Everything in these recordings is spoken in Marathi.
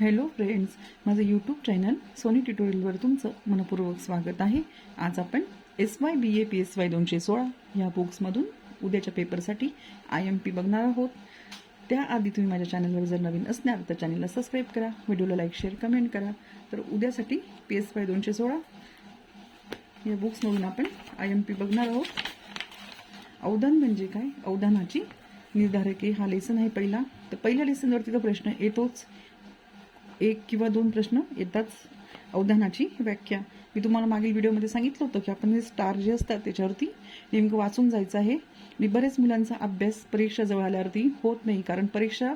हॅलो फ्रेंड्स माझं यूट्यूब चॅनल सोनी ट्युटोरियलवर तुमचं मनपूर्वक स्वागत आहे. आज आपण S Y B A P S Y दोनशे सोळा या बुक्समधून उद्याच्या पेपरसाठी आय एम पी बघणार आहोत. त्याआधी तुम्ही माझ्या चॅनलवर जर नवीन असणार तर चॅनलला सबस्क्राईब करा व्हिडिओला लाईक शेअर कमेंट करा. तर उद्यासाठी पी एस वाय दोनशे सोळा या बुक्समधून आपण आय एम पी बघणार आहोत. अवधान म्हणजे काय? अवधानाची निर्धारके हा लेसन आहे पहिला. तर पहिल्या लेसनवरती तो प्रश्न येतोच. एक किंवा दोन प्रश्न येताच अवधानाची व्याख्या. मी तुम्हाला मागील व्हिडिओमध्ये सांगितलं होतं की आपण हे स्टार जे असतात त्याच्यावरती नेमकं वाचून जायचं आहे. आणि बरेच मुलांचा अभ्यास परीक्षा जवळ आल्यावरती होत नाही कारण परीक्षा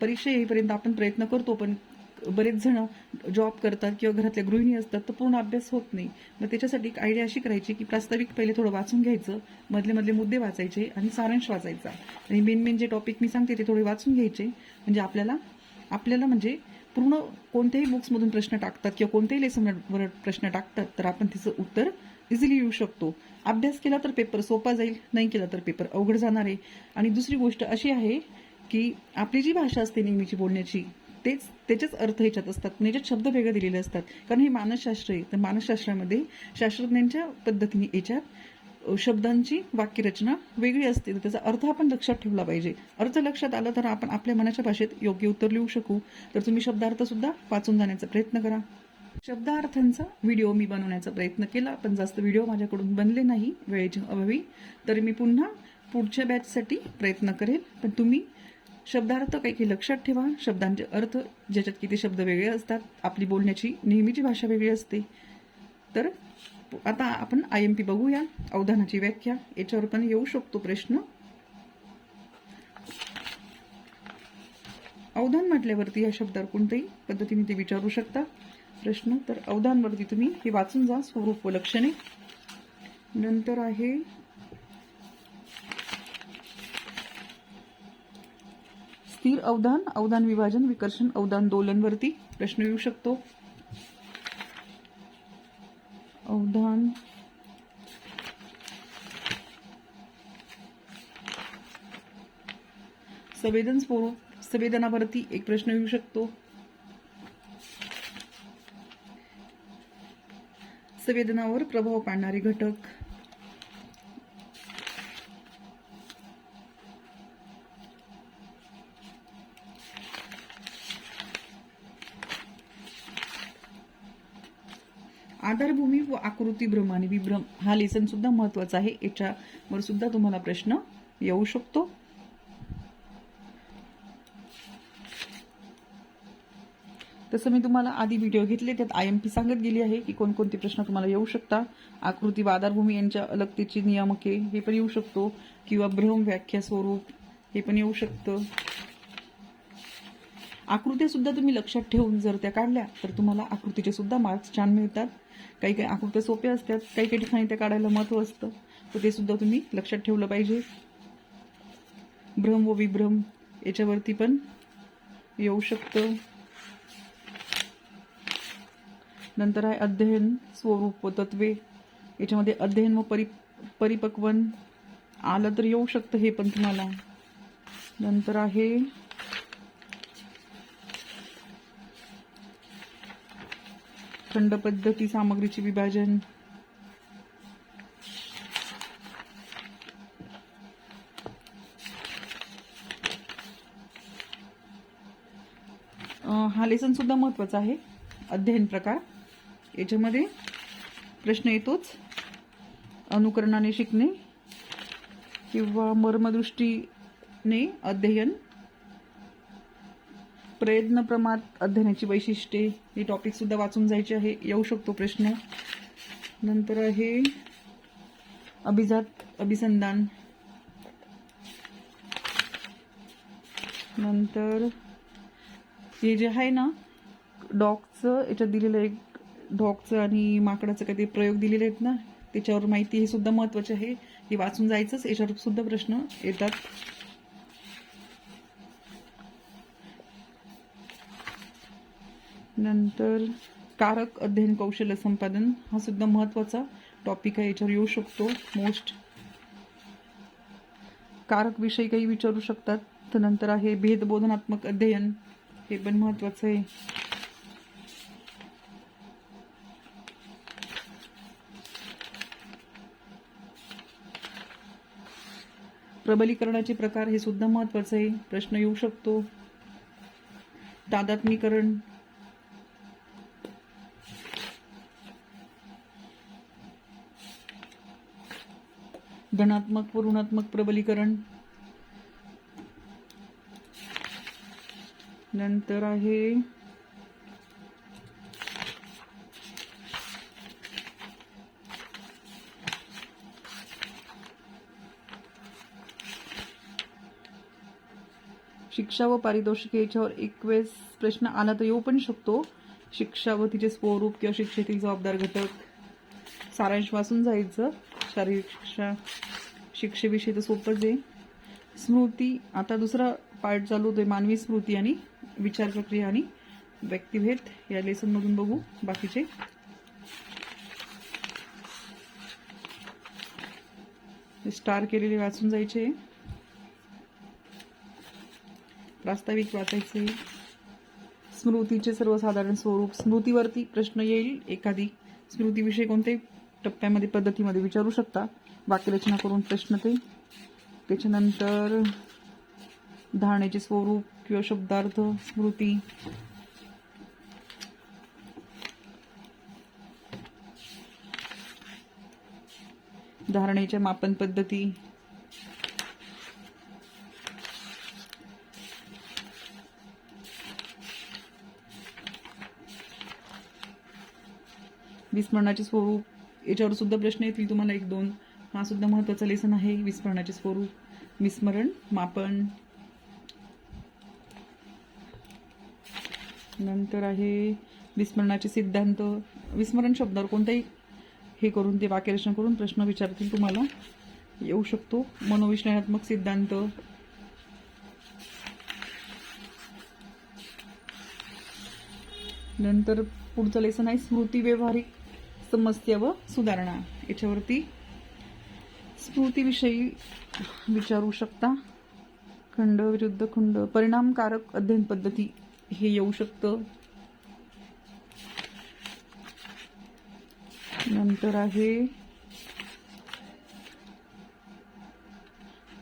परीक्षा येईपर्यंत आपण प्रयत्न करतो पण बरेच जण जॉब करतात किंवा घरातल्या गृहिणी असतात तर पूर्ण अभ्यास होत नाही. मग त्याच्यासाठी एक आयडिया अशी करायची की प्रास्ताविक पहिले थोडं वाचून घ्यायचं मधले मधले मुद्दे वाचायचे आणि सारांश वाचायचा. आणि मेन मेन जे टॉपिक मी सांगते ते थोडे वाचून घ्यायचे. म्हणजे आपल्याला आपल्याला म्हणजे पूर्ण कोणत्याही बुक्समधून प्रश्न टाकतात किंवा कोणत्याही लेसनवर प्रश्न टाकतात तर आपण तिचं उत्तर इझिली येऊ शकतो. अभ्यास केला तर पेपर सोपा जाईल नाही केला तर पेपर अवघड जाणार आहे. आणि दुसरी गोष्ट अशी आहे की आपली जी भाषा असते नेहमीची बोलण्याची तेच त्याचेच अर्थ ह्याच्यात असतात. म्हणजे पण याच्यात शब्द वेगळे दिलेले असतात. कारण हे मानसशास्त्र आहे. तर मानसशास्त्रामध्ये शास्त्रज्ञांच्या पद्धतीने याच्यात शब्दांची वाक्यरचना वेगळी असते तर त्याचा अर्थ आपण लक्षात ठेवला पाहिजे. अर्थ लक्षात आला तर आपण आपल्या मनाच्या भाषेत योग्य उत्तर लिहू शकू. तर तुम्ही शब्दार्थ सुद्धा वाचून जाण्याचा प्रयत्न करा. शब्दार्थांचा व्हिडिओ मी बनवण्याचा प्रयत्न केला पण जास्त व्हिडिओ माझ्याकडून बनले नाही वेळेच्या अभावी. तर मी पुन्हा पुढच्या बॅचसाठी प्रयत्न करेल. पण तुम्ही शब्दार्थ काही काही लक्षात ठेवा. शब्दांचे अर्थ ज्याच्यात किती शब्द वेगळे असतात आपली बोलण्याची नेहमीची भाषा वेगळी असते. तर आता आपण आय एम पी बघूया अवधानाची व्याख्या. याच्यावर पण येऊ शकतो प्रश्न. अवधान म्हटल्यावरती या शब्दावर कोणत्याही पद्धतीने ते विचारू शकता. प्रश्न. तर अवधानवरती तुम्ही हे वाचून जा. स्वरूप व लक्षणे नंतर आहे. स्थिर अवधान अवधान विभाजन विकर्षण अवधान दोलनवरती प्रश्न येऊ शकतो. अवधान संवेदन स्वरूप संवेदनावरती एक प्रश्न येऊ शकतो. संवेदनावर प्रभाव पाडणारे घटक. आधारभूमी व आकृती भ्रम आणि विभ्रम हा लेसन सुद्धा महत्त्वाचा आहे. याच्यावर सुद्धा तुम्हाला प्रश्न येऊ शकतो. तसं मी तुम्हाला आधी व्हिडिओ घेतले त्यात आय एम पी सांगत गेली आहे की कोणकोणते प्रश्न तुम्हाला येऊ शकता. आकृती व आधारभूमी यांच्या अलगतेची नियामके हे पण येऊ शकतो किंवा भ्रम व्याख्या स्वरूप हे पण येऊ शकतं. आकृत्या सुद्धा तुम्ही लक्षात ठेवून जर त्या काढल्या तर तुम्हाला आकृतीचे सुद्धा मार्क्स छान मिळतात. काही काही आकृत्या सोप्या असतात काही काही ठिकाणी त्या काढायला महत्त्व असतं. तर ते सुद्धा तुम्ही लक्षात ठेवलं पाहिजे. भ्रम व विभ्रम याच्यावरती पण येऊ शकतं. नंतर आहे अध्ययन स्वरूप व तत्वे. याच्यामध्ये अध्ययन व परि परिपक्वन आलं तर येऊ शकतं हे पण तुम्हाला. नंतर आहे थंड पद्धती सामग्रीचे विभाजन. हा लेसन सुद्धा महत्त्वाचा आहे. अध्ययन प्रकार. याच्यामध्ये प्रश्न येतोच. अनुकरणाने शिकणे किंवा मर्मदृष्टीने अध्ययन. प्रयत्न प्रमाद अध्ययनाची वैशिष्ट्ये हे टॉपिकसुद्धा वाचून जायचे आहे. येऊ शकतो प्रश्न. नंतर आहे अभिजात अभिसंधान. नंतर हे जे आहे ना डॉगचं याच्यात दिलेलं एक डॉगचं आणि माकडाचं काही ते प्रयोग दिलेले आहेत ना त्याच्यावर माहिती हे सुद्धा महत्त्वाचे आहे. हे वाचून जायचंच याच्यावर सुद्धा प्रश्न येतात. नंतर कारक अध्ययन कौशल्य संपादन हा सुद्धा महत्त्वाचा टॉपिक आहे. याच्यावर येऊ शकतो मोस्ट कारक विषयी काही विचारू शकतात. तर नंतर आहे भेदबोधनात्मक अध्ययन. हे पण महत्वाचं आहे. प्रबलीकरणाचे प्रकार हे सुद्धा महत्वाचं आहे. प्रश्न येऊ शकतो. तादात्मीकरण धनात्मक व ऋणात्मक प्रबलीकरण. नंतर आहे शिक्षा व पारितोषिक याच्यावर एक वेळेस प्रश्न आला तर येऊ पण शकतो. शिक्षा व तिचे स्वरूप किंवा शिक्षेतील जबाबदार घटक. सारांश वाचून जायचं. शारीरिक शिक्षा. शिक्षेविषयी तर सोपंच आहे. स्मृती आता दुसरा पार्ट चालू होतोय मानवी स्मृती आणि विचार प्रक्रिया आणि व्यक्तिभेद. या लेसनमधून बघू बाकीचे. स्टार केलेले वाचून जायचे. प्रास्ताविक वाचायचे. स्मृतीचे सर्वसाधारण स्वरूप. स्मृतीवरती प्रश्न येईल एखादी. स्मृतीविषयी कोणत्याही टप्प्यामध्ये पद्धतीमध्ये विचारू शकता. वाक्यरचना करून प्रश्न ते. त्याच्यानंतर धारणेचे स्वरूप किंवा शब्दार्थ स्मृती. धारणेच्या मापन पद्धती. विस्मरणाचे स्वरूप. याच्यावर सुद्धा प्रश्न येतील तुम्हाला एक दोन. हा सुद्धा महत्त्वाचा लेसन आहे. विस्मरणाचे स्वरूप विस्मरण मापन. नंतर आहे विस्मरणाचे सिद्धांत. विस्मरण शब्दावर कोणताही हे करून ते वाक्यरचना करून प्रश्न विचारतील तुम्हाला येऊ शकतो. मनोविश्लेषणात्मक सिद्धांत. नंतर पुढचं लेसन आहे स्मृती व्यवहारिक समस्या व सुधारणा. याच्यावरती स्मृतीविषयी विचारू शकता. खंड विरुद्ध खंड परिणामकारक अध्ययन पद्धती हे येऊ शकतं. नंतर आहे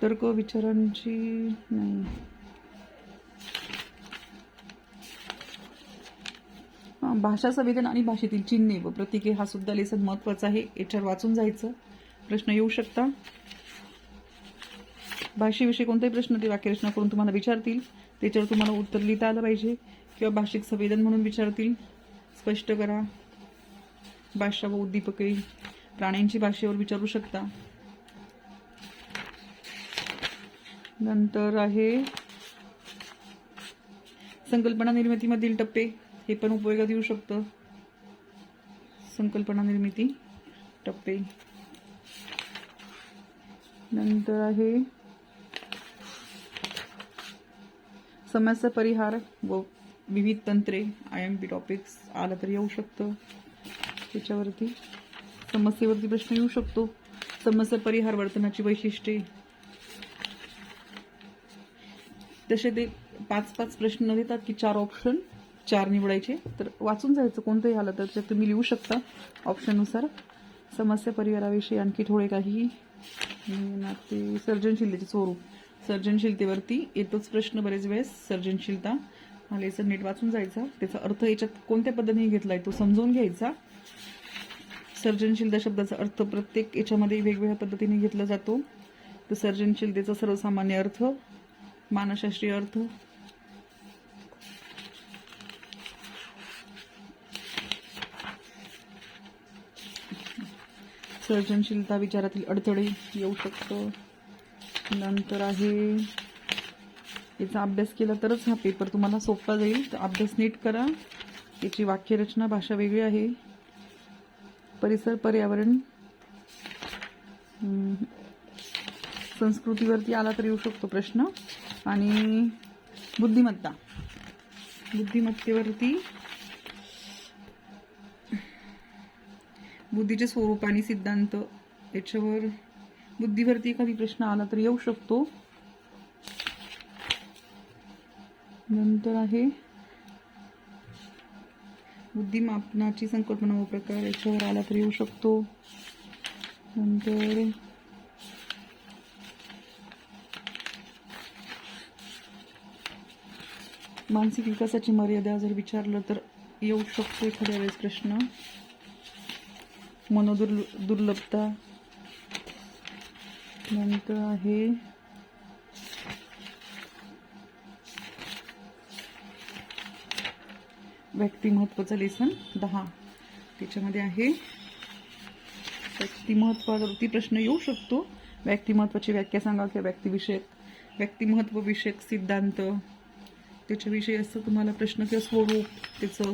तर्क विचारांची नाही. भाषा संवेदन आणि भाषेतील चिन्हे व प्रतीके हा सुद्धा लेसन महत्त्वाचा आहे. याच्यावर वाचून जायचं. प्रश्न येऊ शकता. भाषेविषयी कोणताही प्रश्न ते वाक्यरचना करून तुम्हाला विचारतील. त्याच्यावर तुम्हाला उत्तर लिहिता आलं पाहिजे किंवा भाषिक संवेदन म्हणून विचारतील. स्पष्ट करा. भाषा व उद्दीपके प्राण्यांची भाषेवर विचारू शकता. नंतर आहे संकल्पना निर्मितीमधील टप्पे. हे पण उपयोगात येऊ शकतं. संकल्पना निर्मिती टप्पे. नंतर आहे समस्या परिहार व विविध तंत्रे आय एम पी टॉपिक्स आलं तर येऊ शकतं. त्याच्यावरती समस्येवरती प्रश्न येऊ शकतो. समस्या परिहार वर्तनाची वैशिष्ट्ये. तसे ते पाच पाच प्रश्न देतात की चार ऑप्शन चार निवडायचे. तर वाचून जायचं कोणतंही आलं तर तुम्ही लिहू शकता. ऑप्शननुसार समस्या परिहाराविषयी आणखी थोडे काही अं, ते सर्जनशीलतेचे स्वरूप सर्जनशीलतेवरती येतोच प्रश्न बरेच वेळेस सर्जनशीलता हा लेसन नीट वाचून जायचा. त्याचा अर्थ याच्यात कोणत्या पद्धतीने घेतलाय तो समजून घ्यायचा. सर्जनशीलता शब्दाचा अर्थ प्रत्येक याच्यामध्ये वेगवेगळ्या पद्धतीने घेतला जातो. तर सर्जनशीलतेचा सर्वसामान्य अर्थ मानसशास्त्रीय अर्थ सर्जनशीलता विचारातील अडथळे येऊ शकतो. नंतर आहे याचा अभ्यास केला तरच हा पेपर तुम्हाला सोपा जाईल. तर अभ्यास नीट करा. याची वाक्यरचना भाषा वेगळी आहे. परिसर पर्यावरण संस्कृतीवरती आला तर येऊ शकतो प्रश्न. आणि बुद्धिमत्ता. बुद्धिमत्तेवरती बुद्धीचे स्वरूप आणि सिद्धांत याच्यावर बुद्धीवरती एखादी प्रश्न आला तर येऊ शकतो. नंतर आहे बुद्धिमापनाची संकल्पना व प्रकार याच्यावर आला तर येऊ शकतो. नंतर मानसिक विकासाची मर्यादा जर विचारलं तर येऊ शकतो एखाद्या वेळेस प्रश्न. मनोदुर्ल दुर्लभता नंतर आहे व्यक्तिमत्वाचं लेसन दहा. त्याच्यामध्ये आहे व्यक्तिमत्वावरती प्रश्न येऊ शकतो. व्यक्तिमत्वाची व्याख्या सांगा किंवा व्यक्तिविषयक व्यक्तिमत्व विषयक सिद्धांत. त्याच्याविषयी असं तुम्हाला प्रश्न किंवा स्वरूप त्याचं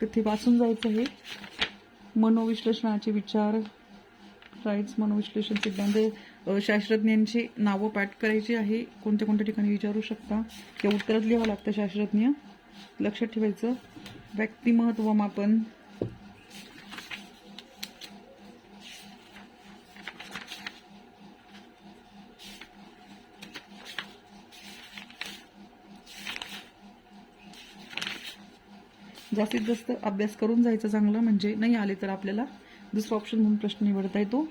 तिथे वाचून जायचं आहे. मनोविश्लेषणाचे विचार राईट्स मनोविश्लेषण सिद्धांत शास्त्रज्ञांची नावं पाठ करायची आहे. कोणत्या कोणत्या ठिकाणी विचारू शकता? किंवा उत्तरात लिहावं लागतं शास्त्रज्ञ. लक्षात ठेवायचं. व्यक्तिमत्व जास्तीत जास्त अभ्यास करून जायचं चांगलं म्हणजे नाही आले तर आपल्याला दुसरा ऑप्शन म्हणून प्रश्न निवडता येतो.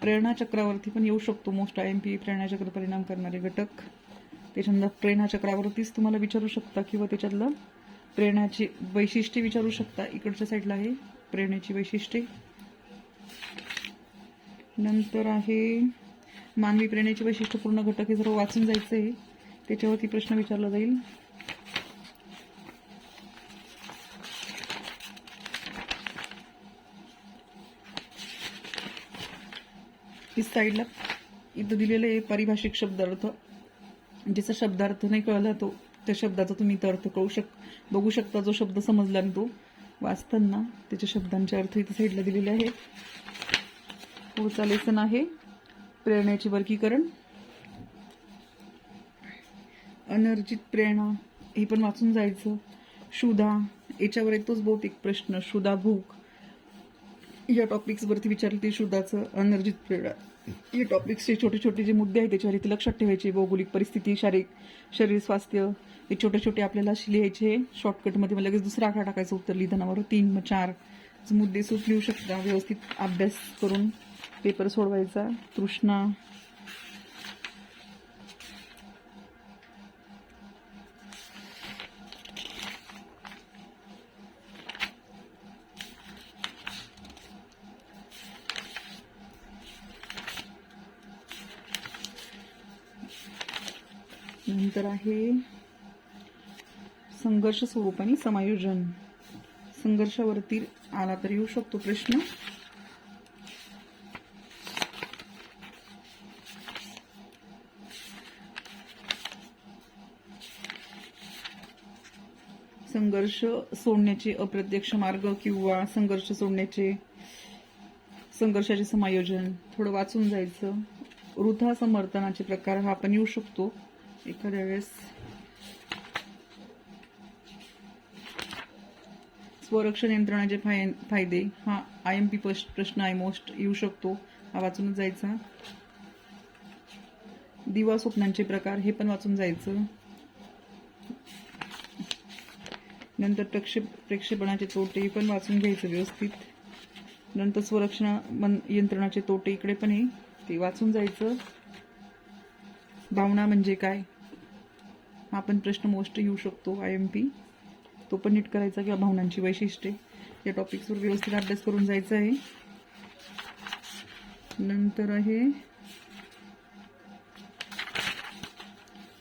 प्रेरणाचक्रावरती पण येऊ शकतो मोस्ट आय एम पी प्रेरणाचक्र परिणाम करणारे घटक. त्याच्यानंतर प्रेरणाचक्रावरतीच तुम्हाला विचारू शकता किंवा त्याच्यातलं प्रेरणाची वैशिष्ट्ये विचारू शकता. इकडच्या साईडला आहे प्रेरणेची वैशिष्ट्ये. नंतर आहे मानवी प्रेरणेची वैशिष्ट्यपूर्ण घटक हे सर्व वाचून जायचं आहे त्याच्यावरती प्रश्न विचारला जाईल. इस साईडला इथं दिलेलं आहे पारिभाषिक शब्दार्थ. ज्याचा शब्दार्थ नाही कळला तो त्या शब्दाचा तुम्ही इथं अर्थ कळू शक बघू शकता जो शब्द समजला नाही तो. वाचताना त्याच्या शब्दांचे अर्थ इथं साईडला दिलेले आहे पुढचा लेसन आहे प्रेरणेचे वर्गीकरण. अनर्जित प्रेरणा हे पण वाचून जायचं. शुधा याच्यावर येतोच बहुतेक प्रश्न. शुदा भूक. या टॉपिक्सवरती विचारले शुद्धाचं अनर्जित प्रेरणा. या टॉपिक्सचे छोटे छोटे जे मुद्दे आहेत त्याच्यावर इथे लक्षात ठेवायचे. भौगोलिक परिस्थिती शारीरिक शरीर स्वास्थ्य हे छोटे छोटे आपल्याला लिहायचे. शॉर्टकटमध्ये लगेच दुसरा आकडा टाकायचा उत्तर लिहिताना तीन मग चार. मुद्दे सूट लिहू शकता व्यवस्थित अभ्यास करून पेपर सोडवायचा. तृष्णा नंतर आहे संघर्ष स्वरूप आणि समायोजन. संघर्षावरती आला तर येऊ शकतो प्रश्न. संघर्ष सोडण्याचे अप्रत्यक्ष मार्ग किंवा संघर्ष सोडण्याचे संघर्षाचे समायोजन. थोडं वाचून जायचं. वृथा समर्थनाचे प्रकार हा आपण येऊ शकतो. एखाद्या वेळेस स्वरक्षण यंत्रणाचे फाय फायदे. हा आय एम पी प्रश्न आय मोस्ट येऊ शकतो. हा वाचूनच जायचा. दिवा स्वप्नांचे प्रकार. हे पण वाचून जायचं. नंतर प्रक्षेप प्रेक्षेपणाचे तोटे. हे पण वाचून घ्यायचं व्यवस्थित. नंतर स्वरक्षण मन यंत्रणाचे तोटे. इकडे पण आहे ते वाचून जायचं. भावना म्हणजे काय? हा पण प्रश्न मोस्ट येऊ शकतो आय एम पी तो पण नीट करायचा किंवा भावनांची वैशिष्ट्ये. या टॉपिक्सवर व्यवस्थित अभ्यास करून जायचा आहे. नंतर आहे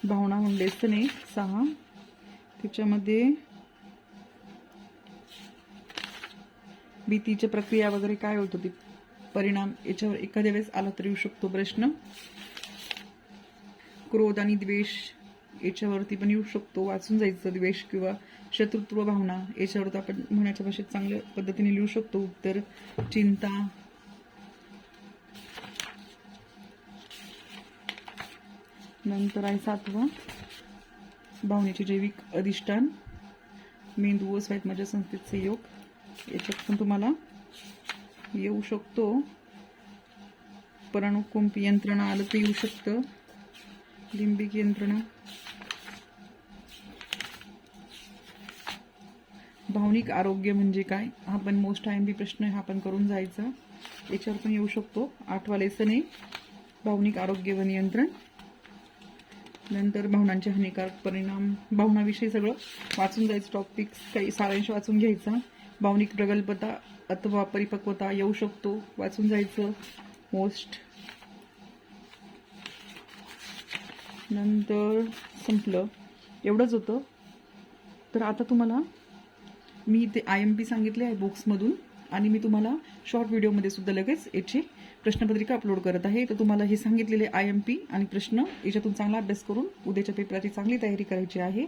भावना म्हणलेच नाही सहा. त्याच्यामध्ये भीतीच्या प्रक्रिया वगैरे काय होत होती परिणाम याच्यावर एखाद्या वेळेस आला तर येऊ शकतो प्रश्न. क्रोध आणि द्वेष याच्यावरती पण येऊ शकतो वाचून जायचं द्वेष किंवा शत्रुत्व भावना. याच्यावरती आपण म्हणाच्या भाषेत चांगल्या पद्धतीने लिहू शकतो. उत्तर चिंता. नंतर आहे सातवा. भावनेचे जैविक अधिष्ठान. मेंदू व माझ्या संस्थेचे योग याच्यात पण तुम्हाला येऊ शकतो. पराणुकुंप यंत्रणा आलं तर येऊ शकतं. लिंबिक यंत्रणा. भावनिक आरोग्य म्हणजे काय? हा पण मोस्ट आय एम बी प्रश्न आहे हा पण करून जायचा. याच्यावर पण येऊ शकतो. आठवा लेसन आहे भावनिक आरोग्य व नियंत्रण. नंतर भावनांचे हानिकारक परिणाम. भावनाविषयी सगळं वाचून जायचं टॉपिक्स काही सारांश वाचून घ्यायचा. भावनिक प्रगल्भता अथवा परिपक्वता येऊ शकतो वाचून जायचं. मोस्ट नंतर संपलं. एवढंच होतं. तर आता तुम्हाला मी ते आय एम पी सांगितले आहे बुक्समधून आणि मी तुम्हाला शॉर्ट व्हिडिओमध्ये सुद्धा लगेच याची प्रश्नपत्रिका अपलोड करत आहे. तर तुम्हाला हे सांगितलेले आय एम पी आणि प्रश्न याच्यातून चांगला अभ्यास करून उद्याच्या पेपराची चांगली तयारी करायची आहे.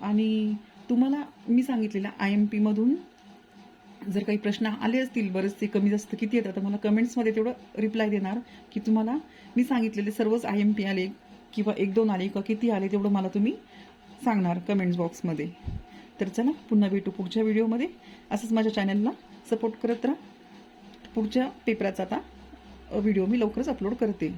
आणि तुम्हाला मी सांगितलेलं आय एम पीमधून जर काही प्रश्न आले असतील बरेचसे कमी जास्त किती येतात तर मला कमेंट्समध्ये तेवढं रिप्लाय देणार की तुम्हाला मी सांगितलेले सर्वच आय एम पी आले किंवा एक दोन आले किंवा किती आले तेवढं मला तुम्ही सांगणार कमेंट्स बॉक्समध्ये तर चला पुन्हा भेटू पुढच्या व्हिडिओमध्ये. असंच माझ्या चॅनलला सपोर्ट करत राहा. पुढच्या पेपराचा आता व्हिडिओ मी लवकरच अपलोड करते.